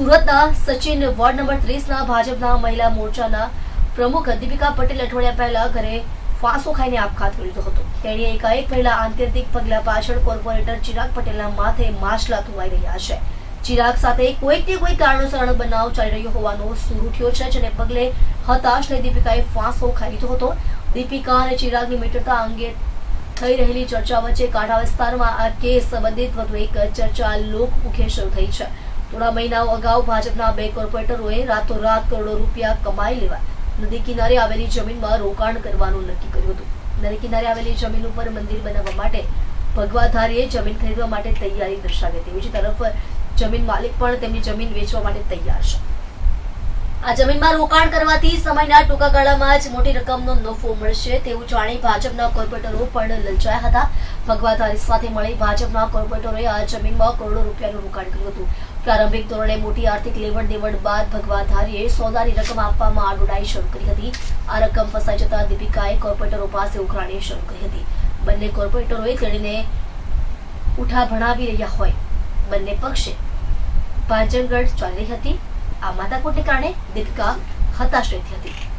સુરતના Sachin ward number ત્રીસના ભાજપના મહિલા મોરચાના પ્રમુખ દીપિકા પટેલ અઠવાડિયા પહેલા ઘરે ફાંસો ખાઈને આપઘાત કરી લીધો હતો. તેણીએ એકાએક પહેલા આંતરિક પગલા પાછળ કોર્પોરેટર ચિરાગ પટેલના માથે માછલા ધોવાઈ રહ્યા છે. ચિરાગ સાથે કોઈક ને કોઈ કારણોસર બનાવ ચાલી રહ્યો હોવાનો સૂર ઉઠ્યો છે, જેને પગલે હતાશ થઈ દીપિકાએ ફાંસો ખાઈ લીધો હતો. દીપિકા અને ચિરાગની મિત્રતા અંગે થઈ રહેલી ચર્ચા વચ્ચે કાંઠા વિસ્તારમાં આ કેસ સંબંધિત વધુ એક ચર્ચા લોકમુખે શરૂ થઈ છે. થોડા મહિનાઓ અગાઉ ભાજપના બે કોર્પોરેટરોએ રાતોરાત કરોડો રૂપિયા કમાઈ લેવા નદી કિનારે આવેલી જમીનમાં રોકાણ કરવાનું નક્કી કર્યું હતું. નદી કિનારે આવેલી જમીન ઉપર મંદિર બનાવવા માટે ભગવાધારીએ જમીન ખરીદવા માટે તૈયારી દર્શાવી હતી. બીજી તરફ જમીન માલિક પણ તેમની જમીન વેચવા માટે તૈયાર છે. આ જમીનમાં રોકાણ કરવાથી સમયના ટૂંકા ગાળામાં જ મોટી રકમનો નફો મળશે તેવું જાણી ભાજપના કોર્પોરેટરો પણ લલચાયા હતા. ભગવાધારી સાથે મળી ભાજપના કોર્પોરેટરોએ આ જમીનમાં કરોડો રૂપિયાનું રોકાણ કર્યું હતું. પ્રારંભિક ધોરણે મોટી આર્થિક લેવડ દેવડ બાદ ભગવાધારીએ સોદાની રકમ આપવામાં આડોડાઈ શરૂ કરી હતી. આ રકમ ફસાઈ જતા દીપિકાએ કોર્પોરેટરો પાસે ઉઘરાણી શરૂ કરી હતી. બંને કોર્પોરેટરોએ તેણીને ઉઠા ભણાવી રહ્યા હોય. બંને પક્ષે ભાંજણગઢ ચાલી રહી હતી. આ માથાકૂટને કારણે દીપિકા હતાશ રહેતી હતી.